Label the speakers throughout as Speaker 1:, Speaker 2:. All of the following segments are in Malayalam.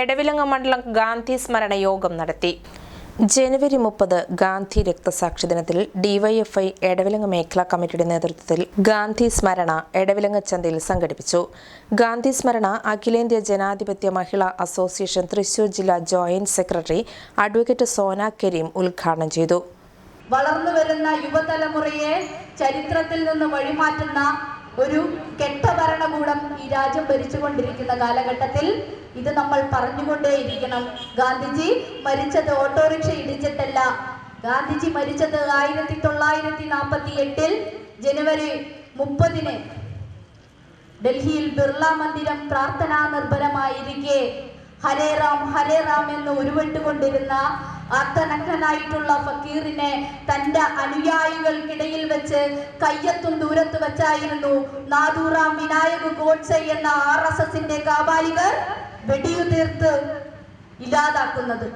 Speaker 1: എടവിലങ്ങ മണ്ഡലം ഗാന്ധി സ്മരണ യോഗം നടത്തി. ജനുവരി മുപ്പത് ഗാന്ധി രക്തസാക്ഷി ദിനത്തിൽ ഡിവൈഎഫ്ഐ എടവിലങ്ങ മേഖലാ കമ്മിറ്റിയുടെ നേതൃത്വത്തിൽ ഗാന്ധി സ്മരണ എടവിലങ്ങ ചന്തയിൽ സംഘടിപ്പിച്ചു. ഗാന്ധി സ്മരണ അഖിലേന്ത്യാ ജനാധിപത്യ മഹിളാ അസോസിയേഷൻ തൃശൂർ ജില്ലാ joint secretary advocate Sona Kareem ഉദ്ഘാടനം ചെയ്തു.
Speaker 2: വളർന്നു വരുന്ന യുവതലമുറയെ ചരിത്രത്തിൽ നിന്ന് വഴിമാറ്റുന്ന ഒരു കെട്ട ഭരണകൂടം ഈ രാജ്യം ഭരിച്ചുകൊണ്ടിരിക്കുന്ന കാലഘട്ടത്തിൽ ഇത് നമ്മൾ പറഞ്ഞുകൊണ്ടേയിരിക്കണം. ഗാന്ധിജി മരിച്ചത് ഓട്ടോറിക്ഷ ഇടിച്ചിട്ടല്ല. ഗാന്ധിജി മരിച്ചത് ആയിരത്തി തൊള്ളായിരത്തി നാൽപ്പത്തി എട്ടിൽ ജനുവരി മുപ്പതിന് ഡൽഹിയിൽ ബിർള മന്ദിരം പ്രാർത്ഥനാ നിർഭരമായിരിക്കെ ഹരേ റാം ഹരേ റാം എന്ന് ഉരുവിട്ടുകൊണ്ടിരുന്ന അർത്ഥനഗ്നായിട്ടുള്ള ഫക്കീറിനെ തന്റെ അനുയായികൾക്കിടയിൽ വെച്ച് കയ്യത്തും ദൂരത്ത് വെച്ചായിരുന്നു നാദൂറാം വിനായക് ഗോഡ്സെ എന്ന ആർ എസ് എസിന്റെ കാബാലികർ വെടിയുതിർത്ത് ഇല്ലാതാക്കുന്നത്.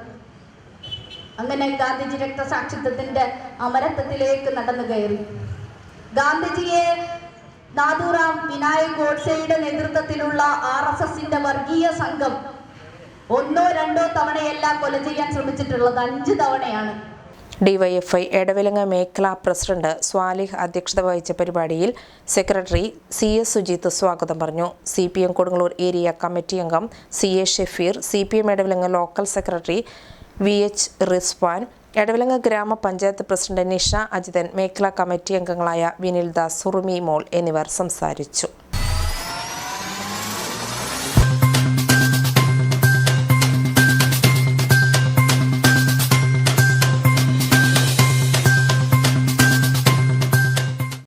Speaker 2: അങ്ങനെ ഗാന്ധിജി രക്തസാക്ഷിത്വത്തിന്റെ അമരത്വത്തിലേക്ക് നടന്നു കയറി. ഗാന്ധിജിയെ നാദൂറാം വിനായക് ഗോഡ്സെയുടെ നേതൃത്വത്തിലുള്ള ആർ എസ് എസിന്റെ വർഗീയ സംഘം ഒന്നോ രണ്ടോ തവണയല്ല കൊല ചെയ്യാൻ ശ്രമിച്ചിട്ടുള്ളത്. അഞ്ച് തവണയാണ്.
Speaker 1: ഡിവൈഎഫ്ഐ എടവിലങ്ങ മേഖലാ പ്രസിഡന്റ് സ്വാലിഹ് അധ്യക്ഷത വഹിച്ച പരിപാടിയിൽ സെക്രട്ടറി സി എസ് സുജിത്ത് സ്വാഗതം പറഞ്ഞു. C P M Kodungallur area committee അംഗം C A Shefeer C P M Edavilanga local secretary V H Rizwan Edavilanga grama panchayat president Nisha Ajithan മേഖലാ കമ്മിറ്റി അംഗങ്ങളായ വിനിൽ ദാസ് സുറുമി മോൾ എന്നിവർ സംസാരിച്ചു.